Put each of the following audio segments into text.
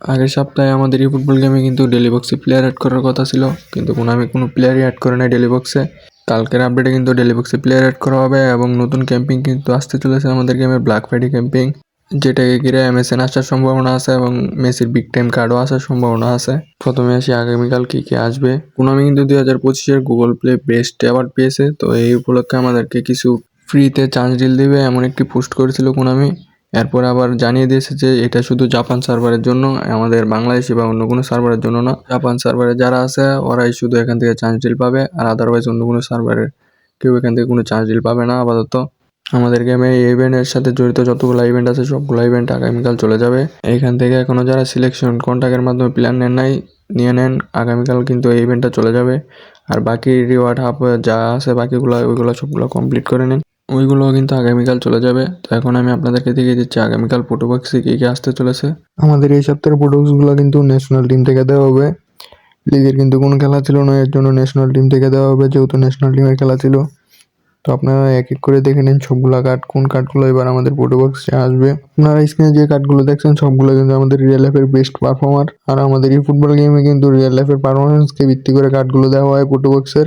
আগের সপ্তাহে আমাদের এই ফুটবল গেমে কিন্তু ডেলি বক্সে প্লেয়ার অ্যাড করার কথা ছিল, কিন্তু কোনো আমি কোনো প্লেয়ারই অ্যাড করে নাই ডেলি বক্সে কালকের আপডেটে কিন্তু ডেলি বক্সে প্লেয়ার অ্যাড করা হবে এবং নতুন ক্যাম্পিং কিন্তু আসতে চলেছে আমাদের গেমে ব্ল্যাক ফ্রাইডে ক্যাম্পিং যেটাকে ঘিরে এমএসএন আসার সম্ভাবনা আছে এবং মেসির বিগ টাইম কার্ডও আসার সম্ভাবনা আছে। প্রথমে আসি আগামীকাল কী কী আসবে। কোনামি কিন্তু দুই হাজার পঁচিশের গুগল প্লে বেস্ট অ্যাওয়ার্ড পেয়েছে, তো এই উপলক্ষে আমাদেরকে কিছু ফ্রিতে চান্স ডিল দিবে, এমন একটি পোস্ট করেছিল কোনামি এরপর আবার জানিয়ে দিয়েছে যে এটা শুধু জাপান সার্ভারের জন্য, আমাদের বাংলাদেশি বা অন্য কোনো সার্ভারের জন্য না। জাপান সার্ভারে যারা আছে, ওরাই শুধু এখান থেকে চান্স ডিল পাবে, আর আদারওয়াইজ অন্য কোনো সার্ভারের কেউ এখান থেকে কোনো চান্স ডিল পাবে না আপাতত। আমাদের গেমে এই ইভেন্টের সাথে জড়িত যতগুলো ইভেন্ট আছে, সবগুলো ইভেন্ট আগামীকাল চলে যাবে। এখান থেকে এখনও যারা সিলেকশন কন্ট্যাক্টের মাধ্যমে প্ল্যান নেন নাই, নিয়ে নেন, আগামীকাল কিন্তু এই ইভেন্টটা চলে যাবে। আর বাকি রিওয়ার্ড হাফ যা আছে, বাকিগুলো, ওইগুলো সবগুলো কমপ্লিট করে নিন। ওইগুলো কিন্তু আগামীকাল চলে যাবে। তো এখন আমি আপনাদেরকে দেখিয়ে দিচ্ছি আগামীকাল ফটোবক্সে কী কী আসতে চলেছে। আমাদের এই সপ্তাহের ফটোবক্সগুলো কিন্তু ন্যাশনাল টিম থেকে দেওয়া হবে। লিগের কিন্তু কোনো খেলা ছিল না, এর জন্য ন্যাশনাল টিম থেকে দেওয়া হবে, যেহেতু ন্যাশনাল টিমের খেলা ছিল। তো আপনারা এক এক করে দেখে নিন সবগুলা কার্ড কোন কার্ডগুলো এবার আমাদের ফটোবক্সে আসবে। আপনারা স্ক্রিনে যে কার্ডগুলো দেখছেন, সবগুলো কিন্তু আমাদের রিয়েল লাইফের বেস্ট পারফর্মার আর আমাদের এই ফুটবল গেমে কিন্তু রিয়েল লাইফের পারফরমেন্সকে ভিত্তি করে কার্ডগুলো দেওয়া হয় এখানে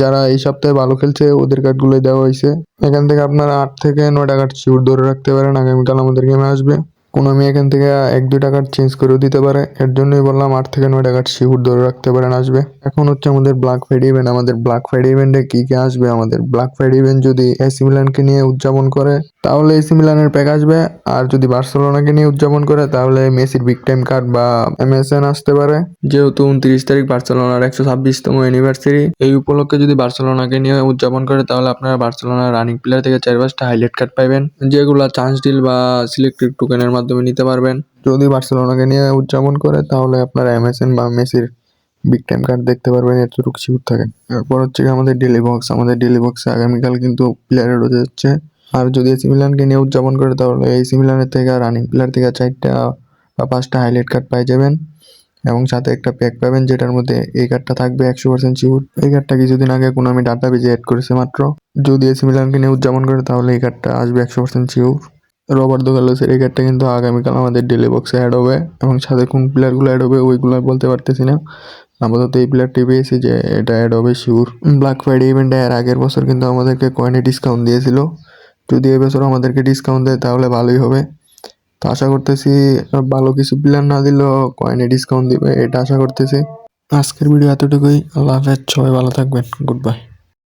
যারা এই সপ্তাহে ভালো খেলছে, ওদের কার্ডগুলোই দেওয়া হয়েছে। এখান থেকে আপনারা আট থেকে নয়টা কার্ড শিউর ধরে রাখতে পারেন। আগামীকাল আমাদের গেমে আসবে। কোনো আমি এখান থেকে এক, দুই টাকার চেঞ্জ করেও দিতে পারে। এর জন্যই বললাম আট থেকে নয় টাকার শিউর ধরে রাখতে পারেন আসবে। এখন হচ্ছে আমাদের ব্ল্যাক ফ্রাইডে ইভেন্ট আমাদের ব্ল্যাক ফ্রাইডে ইভেন্টে কী কী আসবে? আমাদের ব্ল্যাক ফ্রাইডে ইভেন্ট যদি এসি মিলানকে নিয়ে উদযাপন করে, তাহলে এসি মিলানের প্যাক আসবে। আর যদি বার্সেলোনাকে নিয়ে উদযাপন করে, তাহলে মেসির বিগ টাইম কার্ড বা এমএসএন আসতে পারে। যেহেতু উনত্রিশ তারিখ বার্সেলোনার একশো ছাব্বিশতম অ্যানিভার্সারি এই উপলক্ষে যদি বার্সেলোনাকে নিয়ে উদযাপন করে, তাহলে আপনারা বার্সেলোনার রানিং প্লেয়ার থেকে চার পাঁচটা হাইলাইট কার্ড পাবেন যেগুলো চান্স ডিল বা সিলেক্টেড টোকেনের মাধ্যমে নিতে পারবেন। যদি বার্সেলোনাকে নিয়ে উদযাপন করে, তাহলে আপনারা এমএসএন বা মেসির বিগ টাইম কার্ড দেখতে পারবেন এতটুকু শিউর থাকে। এরপর হচ্ছে আমাদের ডেলি বক্স। আমাদের ডেলি বক্সে আগামীকাল কিন্তু প্লেয়ারের রয়ে যাচ্ছে আর যদি এসি মিলানকে নিয়ে উদযাপন করে, তাহলে এসি মিলানের থেকে রানিং প্লেয়ার থেকে চারটা বা পাঁচটা হাইলাইট কার্ড পাই যাবেন। এবং সাথে একটা প্যাক পাবেন, যেটার মধ্যে এই কার্ডটা থাকবে একশো পার্সেন্ট শিওর এই কার্ডটা কিছুদিন আগে কোনো আমি ডাটা বেজে অ্যাড করেছে মাত্র। যদি এসি মিলানকে নিয়ে উদযাপন করে, তাহলে এই কার্ডটা আসবে একশো পার্সেন্ট শিওর রবার্ট দোকালোসের এই কার্ডটা কিন্তু আগামীকাল আমাদের ডেলি বক্সে অ্যাড হবে এবং সাথে কোন প্লেয়ারগুলো অ্যাড হবে ওইগুলো বলতে পারতেছি না। আপাতত এই প্লেয়ারটি পেয়েছি যে এটা অ্যাড হবে শিওর ব্ল্যাক ফ্রাইডে ইভেন্টে এর আগের বছর কিন্তু আমাদেরকে কয়েনে ডিসকাউন্ট দিয়েছিল। যদি এবছর আমাদেরকে ডিসকাউন্ট দেয় তাহলে ভালোই হবে। তো আশা করতেছি ভালো কিছু প্লেয়ার না দিলেও কয়েনে ডিসকাউন্ট দিবে, এটা আশা করতেছি। আজকের ভিডিও এতটুকুই। আল্লাহ হাফেজ, সবাই ভালো থাকবেন। Good bye